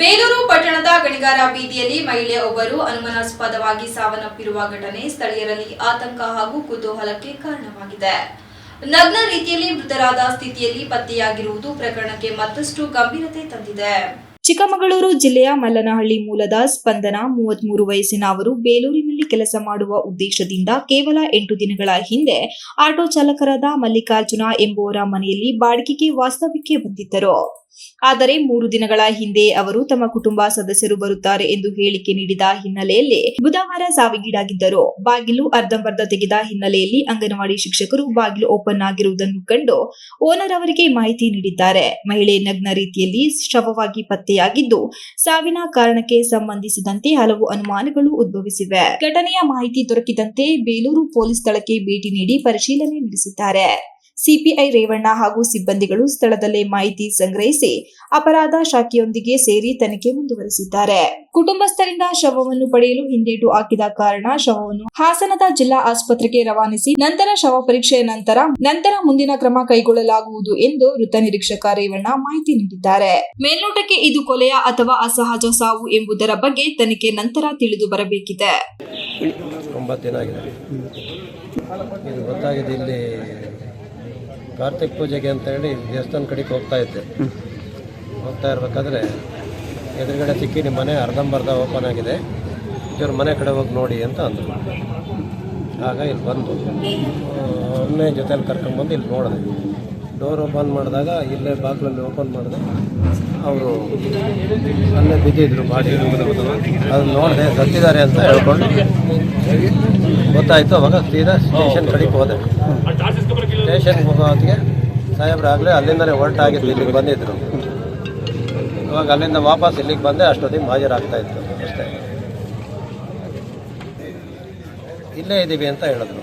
ಬೇಲೂರು ಪಟ್ಟಣದ ಗಣಿಗಾರ ಬೀದಿಯಲ್ಲಿ ಮಹಿಳೆ ಒಬ್ಬರು ಅನುಮಾನಾಸ್ಪದವಾಗಿ ಸಾವನ್ನಪ್ಪಿರುವ ಘಟನೆ ಸ್ಥಳೀಯರಲ್ಲಿ ಆತಂಕ ಹಾಗೂ ಕುತೂಹಲಕ್ಕೆ ಕಾರಣವಾಗಿದೆ. ನಗ್ನ ರೀತಿಯಲ್ಲಿ ಮೃತರಾದ ಸ್ಥಿತಿಯಲ್ಲಿ ಪತ್ತೆಯಾಗಿರುವುದು ಪ್ರಕರಣಕ್ಕೆ ಮತ್ತಷ್ಟು ಗಂಭೀರತೆ ತಂದಿದೆ. ಚಿಕ್ಕಮಗಳೂರು ಜಿಲ್ಲೆಯ ಮಲ್ಲನಹಳ್ಳಿ ಮೂಲದ ಸ್ಪಂದನ ಮೂವತ್ಮೂರು ವಯಸ್ಸಿನ ಅವರು ಬೇಲೂರಿನಲ್ಲಿ ಕೆಲಸ ಮಾಡುವ ಉದ್ದೇಶದಿಂದ ಕೇವಲ ಎಂಟು ದಿನಗಳ ಹಿಂದೆ ಆಟೋ ಚಾಲಕರಾದ ಮಲ್ಲಿಕಾರ್ಜುನ ಎಂಬುವರ ಮನೆಯಲ್ಲಿ ಬಾಡಿಗೆಗೆ ವಾಸ್ತವ್ಯಕ್ಕೆ ಬಂದಿದ್ದರು. ಆದರೆ ಮೂರು ದಿನಗಳ ಹಿಂದೆ ಅವರು ತಮ್ಮ ಕುಟುಂಬ ಸದಸ್ಯರು ಬರುತ್ತಾರೆ ಎಂದು ಹೇಳಿಕೆ ನೀಡಿದ ಹಿನ್ನೆಲೆಯಲ್ಲಿ ಬುಧವಾರ ಸಾವಿಗೀಡಾಗಿದ್ದರು. ಬಾಗಿಲು ಅರ್ಧಂಬರ್ಧ ತೆಗೆದ ಹಿನ್ನೆಲೆಯಲ್ಲಿ ಅಂಗನವಾಡಿ ಶಿಕ್ಷಕರು ಬಾಗಿಲು ಓಪನ್ ಆಗಿರುವುದನ್ನು ಕಂಡು ಓನರ್ ಅವರಿಗೆ ಮಾಹಿತಿ ನೀಡಿದ್ದಾರೆ. ಮಹಿಳೆ ನಗ್ನ ರೀತಿಯಲ್ಲಿ ಶವವಾಗಿ ಪತ್ತೆಯಾಗಿದ್ದು, ಸಾವಿನ ಕಾರಣಕ್ಕೆ ಸಂಬಂಧಿಸಿದಂತೆ ಹಲವು ಅನುಮಾನಗಳು ಉದ್ಭವಿಸಿವೆ. ಘಟನೆಯ ಮಾಹಿತಿ ದೊರಕಿದಂತೆ ಬೇಲೂರು ಪೊಲೀಸ್ ಸ್ಥಳಕ್ಕೆ ಭೇಟಿ ನೀಡಿ ಪರಿಶೀಲನೆ ನಡೆಸಿದ್ದಾರೆ. ಸಿಪಿಐ ರೇವಣ್ಣ ಹಾಗೂ ಸಿಬ್ಬಂದಿಗಳು ಸ್ಥಳದಲ್ಲೇ ಮಾಹಿತಿ ಸಂಗ್ರಹಿಸಿ ಅಪರಾಧ ಶಾಖೆಯೊಂದಿಗೆ ಸೇರಿ ತನಿಖೆ ಮುಂದುವರೆಸಿದ್ದಾರೆ. ಕುಟುಂಬಸ್ಥರಿಂದ ಶವವನ್ನು ಪಡೆಯಲು ಹಿಂದೇಟು ಹಾಕಿದ ಕಾರಣ ಶವವನ್ನು ಹಾಸನದ ಜಿಲ್ಲಾ ಆಸ್ಪತ್ರೆಗೆ ರವಾನಿಸಿ ನಂತರ ಶವ ಪರೀಕ್ಷೆಯ ನಂತರ ನಂತರ ಮುಂದಿನ ಕ್ರಮ ಕೈಗೊಳ್ಳಲಾಗುವುದು ಎಂದು ವೃತ್ತ ನಿರೀಕ್ಷಕ ರೇವಣ್ಣ ಮಾಹಿತಿ ನೀಡಿದ್ದಾರೆ. ಮೇಲ್ನೋಟಕ್ಕೆ ಇದು ಕೊಲೆಯ ಅಥವಾ ಅಸಹಜ ಸಾವು ಎಂಬುದರ ಬಗ್ಗೆ ತನಿಖೆ ನಂತರ ತಿಳಿದು ಬರಬೇಕಿದೆ. ಇದು ಗೊತ್ತಾಗಿದೆ ಇಲ್ಲಿ ಕಾರ್ತಿಕ್ ಪೂಜೆಗೆ ಅಂತೇಳಿ ದೇವಸ್ಥಾನ ಕಡೆಗೆ ಹೋಗ್ತಾ ಇದ್ದೆ. ಹೋಗ್ತಾ ಇರ್ಬೇಕಾದ್ರೆ ಎದುರುಗಡೆ ಸಿಕ್ಕಿ ನಿಮ್ಮ ಮನೆ ಅರ್ಧಂಬರ್ಧ ಓಪನ್ ಆಗಿದೆ. ಇವ್ರ ಮನೆ ಕಡೆ ಹೋಗಿ ನೋಡಿ ಅಂತ ಅಂದರು. ಆಗ ಇಲ್ಲಿ ಬಂದು ಒಮ್ಮೆ ಜೊತೆಯಲ್ಲಿ ಕರ್ಕೊಂಡ್ಬಂದು ಇಲ್ಲಿ ನೋಡಿದೆ. ಡೋರ್ ಓಪನ್ ಮಾಡಿದಾಗ ಇಲ್ಲೇ ಬಾಗಿಲಲ್ಲಿ ಓಪನ್ ಮಾಡಿದೆ. ಅವರು ಅಲ್ಲೇ ಬಿದ್ದಿದ್ರು ಬಾಡಿ ಅದನ್ನ ನೋಡಿದೆ ಸತ್ತಿದ್ದಾರೆ ಅಂತ ಹೇಳ್ಕೊಂಡು ಗೊತ್ತಾಯಿತು, ಅವಾಗ ಸೀದಾ ಸ್ಟೇಷನ್ ಕಡೆಗೆ ಹೋದೆ. ಸ್ಟೇಷನ್ ಹೋಗೋ ಹೊತ್ತಿಗೆ ಸಾಹೇಬ್ರು ಆಗಲೇ ಅಲ್ಲಿಂದಲೇ ಹೊರಟಾಗಿದ್ದು ಇಲ್ಲಿಗೆ ಬಂದಿದ್ರು. ಇವಾಗ ಅಲ್ಲಿಂದ ವಾಪಸ್ ಇಲ್ಲಿಗೆ ಬಂದೆ, ಅಷ್ಟೊತ್ತಿಗೆ ಹಾಜರಾಗ್ತಾ ಇತ್ತು. ಅಷ್ಟೇ. ಇಲ್ಲೇ ಇದ್ದೀವಿ ಅಂತ ಹೇಳಿದ್ರು.